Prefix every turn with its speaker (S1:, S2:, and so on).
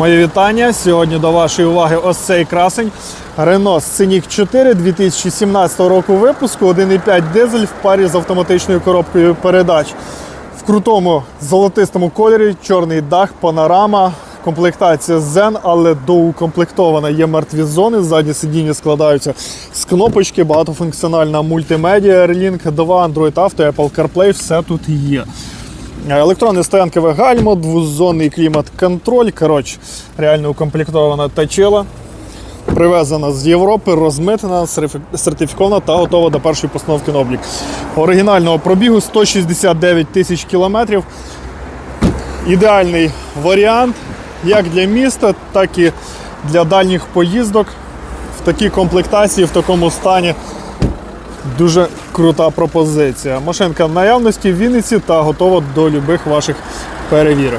S1: Моє вітання. Сьогодні до вашої уваги ось цей красень. Renault Scenic 4 2017 року випуску, 1,5 дизель в парі з автоматичною коробкою передач. В крутому золотистому кольорі, чорний дах, панорама, комплектація Zen, але доукомплектована. Є мертві зони, задні сидіння складаються з кнопочки, багатофункціональна мультимедіа, Airlink 2, Android Auto, Apple CarPlay, все тут є. Електронне стоянкове гальмо, двозонний клімат-контроль. Коротше, реально укомплектована тачела. Привезена з Європи, розмитнена, сертифі- сертифікована та готова до першої постановки на облік. Оригінального пробігу 169 тисяч кілометрів. Ідеальний варіант як для міста, так і для дальніх поїздок. В такій комплектації, в такому стані. Дуже крута пропозиція. Машинка в наявності в Вінниці та готова до любих ваших перевірок.